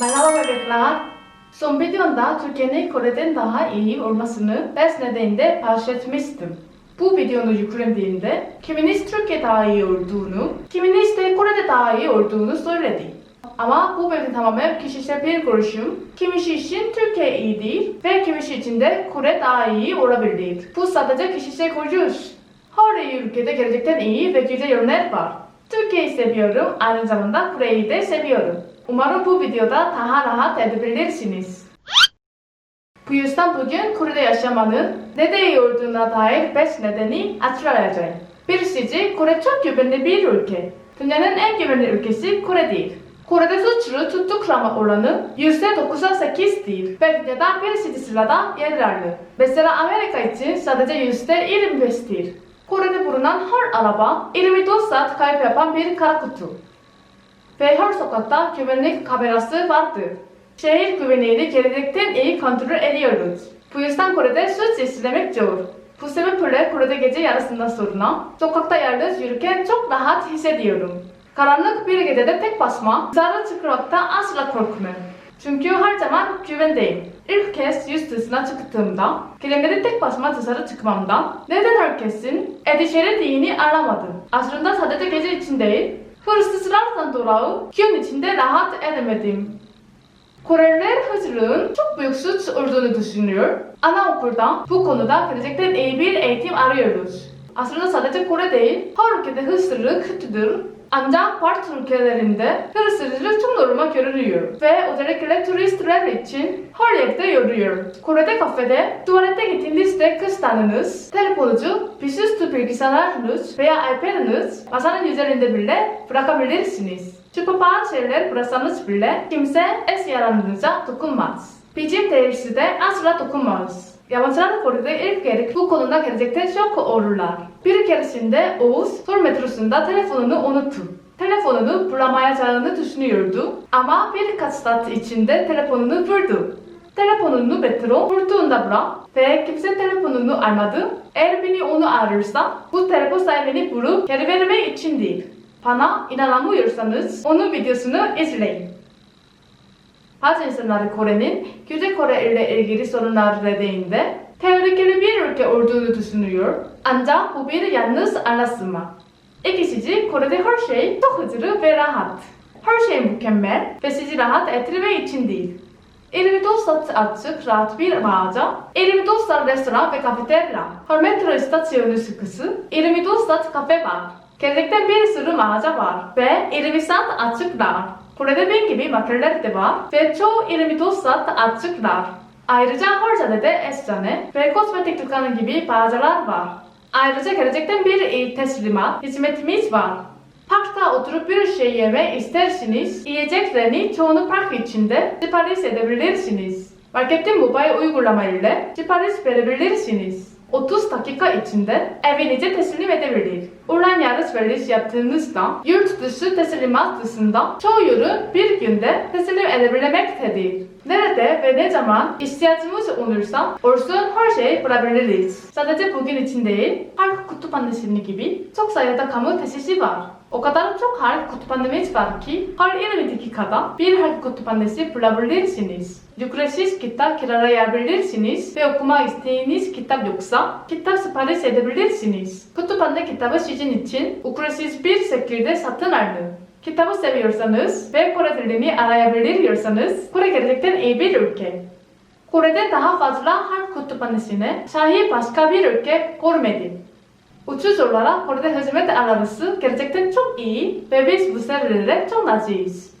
Merhaba bebekler. Son videomda Türkiye'nin Kore'den daha iyi olmasını ders nedeniyle bahsetmiştim. Bu videonu yüklendiğimde kiminiz Türkiye daha iyi olduğunu, kiminiz de Kore'de daha iyi olduğunu söyledi. Ama bu benim tamamen kişisel bir görüşüm. Kimisi için Türkiye iyi değil ve kimisi için de Kore daha iyi olabilir. Bu sadece kişisel görüş. Her ülkede gerçekten iyi ve güzel yönler var. Türkiye'yi seviyorum, aynı zamanda Kore'yi de seviyorum. Umarım bu videoda daha rahat edebilirsiniz. Bu yüzden bugün Kore'de yaşamanın neden iyi olduğuna dair 5 nedeni açıklayacağım. Birincisi Kore çok güvenli bir ülke. Dünyanın en güvenli ülkesi Kore değil. Kore'de suçlu tutuklama oranı %9'a 8 değil ve dünyada birinci sırada yer. Mesela Amerika için sadece %25 değil. Kore'de bulunan her araba 24 saat kayıp yapan bir kara kutu. Ve her sokakta güvenlik kamerası vardır. Şehir güvenliğini gelecekten iyi kontrol ediyoruz. Bu yüzden Kore'de suç işlemek zor. Bu sebeple Kore'de gece yarısından sonra sokakta yalnız yürürken çok rahat hissediyorum. Karanlık bir gecede tek başıma dışarı çıkmakta asla korkmam. Çünkü her zaman güvendeyim. İlk kez yüz dışına çıktığımda, gelenleri tek başıma dışarı çıkmamda neden herkesin endişelendiğini anlamadım. Aslında sadece gece için değil, hırsızlardan dolayı gün içinde rahat edemedim. Koreliler hızlılığın çok büyük suç olduğunu düşünüyor. Anaokulda bu konuda gerçekten iyi bir eğitim arıyoruz. Aslında sadece Kore değil, her ülkede hırsızlık kötüdür. Ancak farklı ülkelerinde hırsızlık çok normal görülüyor ve özellikle turistler için her yerde yoruyor. Kore'de kafede, tuvalete gittiğinizde kıstanınız, telefonunuzu, pisüstü bilgisayarınız veya iPad'ınız masanın üzerinde bile bırakabilirsiniz. Bazı şeyler bıraksanız bile kimse eşyalarınıza dokunmaz. Bizim de asla dokunmaz. Yabancılar Kore'de ilk kere bu konuda gerçekten şok olurlar. Bir keresinde Oğuz sol metrosunda telefonunu unuttu. Telefonunu bulamayacağını düşünüyordu ama birkaç saat içinde telefonunu buldu. Telefonunu metro bulduğunda bırak ve kimse telefonunu almadı. Eğer beni onu ararsa bu telefon sahibini bulup geri vermek için değil. Bana inanamıyorsanız onun videosunu izleyin. Bazı insanlar Kore'nin Güney Kore ile ilgili sorunlar nedeniyle tehlikeli bir ülke olduğunu düşünüyor. Ancak bu bir yanlış anlaşılma. İkincisi Kore'de her şey çok hızlı ve rahat. Her şey mükemmel ve sizi rahat ettirmek için değil. 24 saat açık rahat bir mağaza, 24 saat restoran ve kafeterya, her metro istasyonu sıkısı, 24 saat kafe var. Gerçekten bir sürü mağaza var ve 20 saat açıklar. Kore'de benim gibi makineler de var ve çoğu 24 saat açıklar. Ayrıca caddede eczane ve kozmetik dükkanı gibi mağazalar var. Ayrıca gerçekten bir iyi teslimat hizmetimiz var. Parkta oturup bir şey yeme isterseniz yiyeceklerini çoğunu park içinde sipariş edebilirsiniz. Marketin mobil uygulama ile sipariş verebilirsiniz. 30 dakika içinde evinize teslim edebilir. Online yarış veriş yaptığınızda yurt dışı teslimat dışında çoğu ürün bir günde teslim edebilmektedir. Nerede ve ne zaman ihtiyacımız olursa olsun her şeyi bulabiliriz. Sadece bugün için değil, halk kütüphanesinin gibi çok sayıda kamu tesisi var. O kadar çok halk kütüphanemiz var ki her 20 dakikada bir halk kütüphanesi bulabilirsiniz. Ücretsiz kitap kiralayabilirsiniz ve okumak istediğiniz kitap yoksa kitap sipariş edebilirsiniz. Kütüphane kitabı sizin için ücretsiz bir şekilde satın alın. Kitabı seviyorsanız ve Kore dilini arayabiliyorsanız Kore gerçekten iyi bir ülke. Kore'de daha fazla halk kütüphanesine sahip başka bir ülke görmedim. Ucuz olarak Kore'de hizmet arası gerçekten çok iyi ve biz bu servilere çok naziyiz.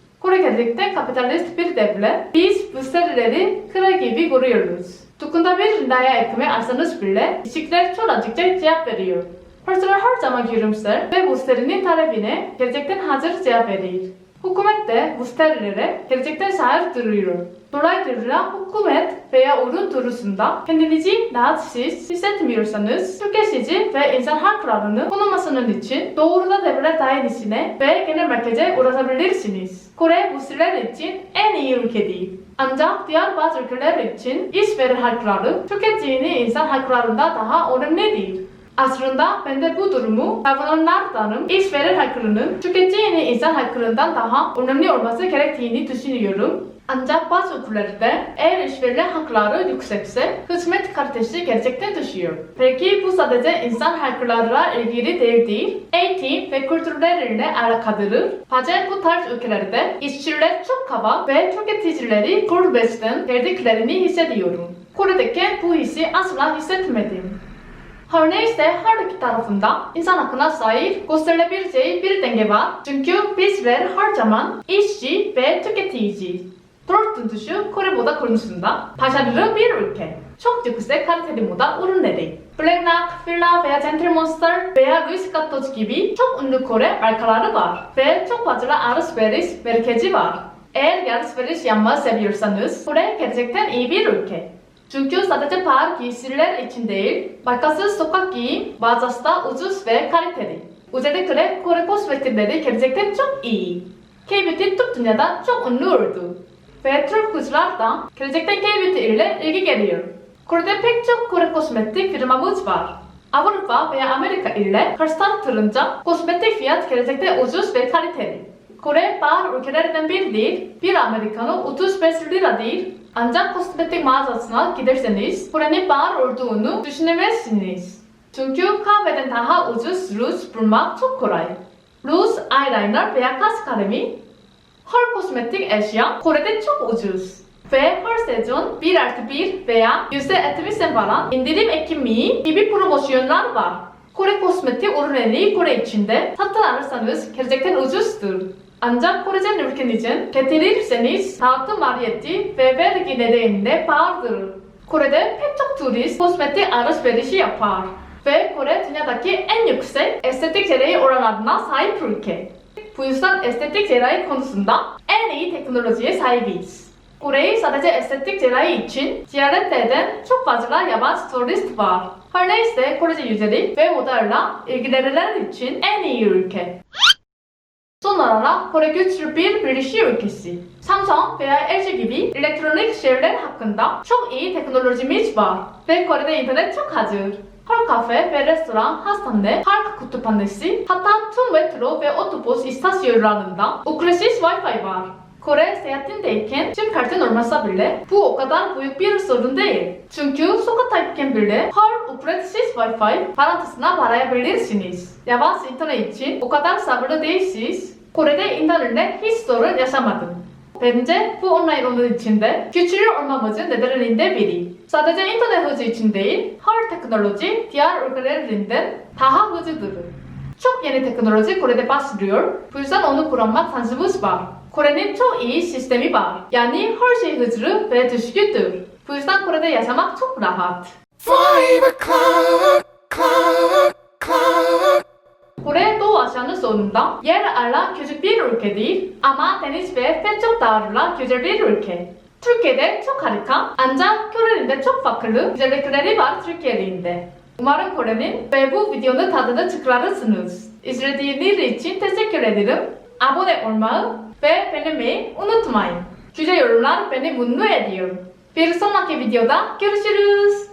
Gerçekten kapitalist bir devlet. Biz bu serileri kral gibi görüyoruz. Dükkanda bir rindaya ekmeği alsanız bile kişiler çok azıcıkça cevap veriyor. Personel her zaman gülümser ve müşterinin talebine gerçekten hazır cevap verir. Hükümet de müşterilere gerçekten sahip duruyor. Dolayısıyla hükümet veya ürün durusunda kendinizi rahatsız hissetmiyorsanız tüketici ve insan haklarını korumasının için doğrudan devlet dairesine ve genel merkeze ulaşabilirsiniz. Kore bu sizler için en iyi ülke değil. Ancak diğer bazı ülkeler için işveren hakları tüketicinin insan haklarında daha önemli değil. Aslında ben de bu durumu savunanlardanım. İşveren haklarının tüketicinin insan haklarından daha önemli olması gerektiğini düşünüyorum. Ancak bazı okullarda eğer işveren hakları yüksekse hizmet kalitesi gerçekten düşüyor. Peki bu sadece insan haklarıyla ilgili değil değil, eğitim ve kültürleriyle alakalıdır. Bazen bu tarz ülkelerde işçiler çok kaba ve tüketicileri gurbetten verdiklerini hissediyorum. Kore'deki bu hissi asla hissetmedim. Her neyse her iki tarafında insan hakkına sahip gösterilebileceği bir denge var. Çünkü bizler her zaman işçi ve tüketici. Dördüncüsü Kore moda konusunda başarılı bir ülke. Çok yüksek kaliteli moda ürünleri. Black Knight, Fila veya Gentle Monster veya Louis Vuitton gibi çok ünlü Kore markaları var. Ve çok fazla alışveriş merkezi var. Eğer alışveriş yapmayı seviyorsanız Kore gerçekten iyi bir ülke. Çünkü sadece pahalı giysiler için değil, markasız sokak giyim bazısı da ucuz ve kaliteli. Özellikle Kore kozmetikleri gerçekten çok iyi. K-Beauty tüm dünyada çok ünlü oldu. Ve Türk kızlar da gerçekten K-Beauty ile ilgi geliyor. Kore'de pek çok Kore kozmetik firmamız var. Avrupa veya Amerika ile karşılaştırınca kozmetik fiyat gerçekten ucuz ve kaliteli. Kore bazı ülkelerden bir değil, bir Amerikanı 35 lira değil, ancak kozmetik mağazasına giderseniz Kore'nin bağır olduğunu düşünemezsiniz. Çünkü kahveden daha ucuz ruj bulmak çok kolay. Ruj, eyeliner veya kaş kalemi her kozmetik eşya Kore'de çok ucuz. Ve her sezon 1 artı 1 veya %70 falan indirim ekimi gibi promosyonlar var. Kore kozmetik ürünleri Kore içinde satın alırsanız gerçekten ucuzdur. Ancak Kore'den ülkenizin getirirseniz dağıtım maliyeti ve vergi nedeniyle pahalıdır. Kore'de pek çok turist kozmetik alışverişi yapar. Ve Kore dünyadaki en yüksek estetik cerrahi oranlarına sahip ülke. Bu yüzden estetik cerrahi konusunda en iyi teknolojiye sahibiz. Kore'yi sadece estetik cerrahi için ziyaret eden çok fazla yabancı turist var. Her neyse Korece yüzelik ve modayla ilgilenilen için en iyi ülke. Son olarak Kore güçlü bir bilişim ülkesi. Samsung veya LG gibi elektronik şeyler hakkında çok iyi teknolojimiz var. Ve Kore'de internet çok hazır. Her kafe ve restoran, hastane, park kütüphanesi, hatta tüm metro ve otobüs istasyonlarında ücretsiz Wi-Fi var. Kore seyahatindeyken sim kartın olmasa bile bu o kadar büyük bir sorun değil. Çünkü sokaktayken bile her ücretsiz Wi-Fi parantısına bağlayabilirsiniz. Yavaş internet için o kadar sabırlı değilsiniz. Kore'de internetle hiç sorun yaşamadım. Bence bu online oyun içinde güçlü olmamızın nedenlerinde biri. Sadece internet hızı için değil, her teknoloji diğer ülkelerinden daha hızlıdır. Çok yeni teknoloji Kore'de başlıyor. Bu yüzden onu kullanmak şansımız var. Kore'nin çok iyi sistemi var. Yani her şey hızlı ve düzgündür. Bu yüzden Kore'de yaşamak çok rahat. Five o'clock, clock, clock. Kore Doğu Asya'nın sonunda yer alan küçük bir ülke değil ama deniz ve pek çok dağlarla güzel bir ülke. Türkiye'de çok harika ancak Kore'nin de çok farklı güzellikleri var Türkiye'nin Umarım Kore'nin ve bu videonun tadını çıkarırsınız. İzlediğiniz için teşekkür ederim. Abone olmayı ve beğenmeyi unutmayın. Güzel yorumlar beni mutlu ediyor. Bir sonraki videoda görüşürüz.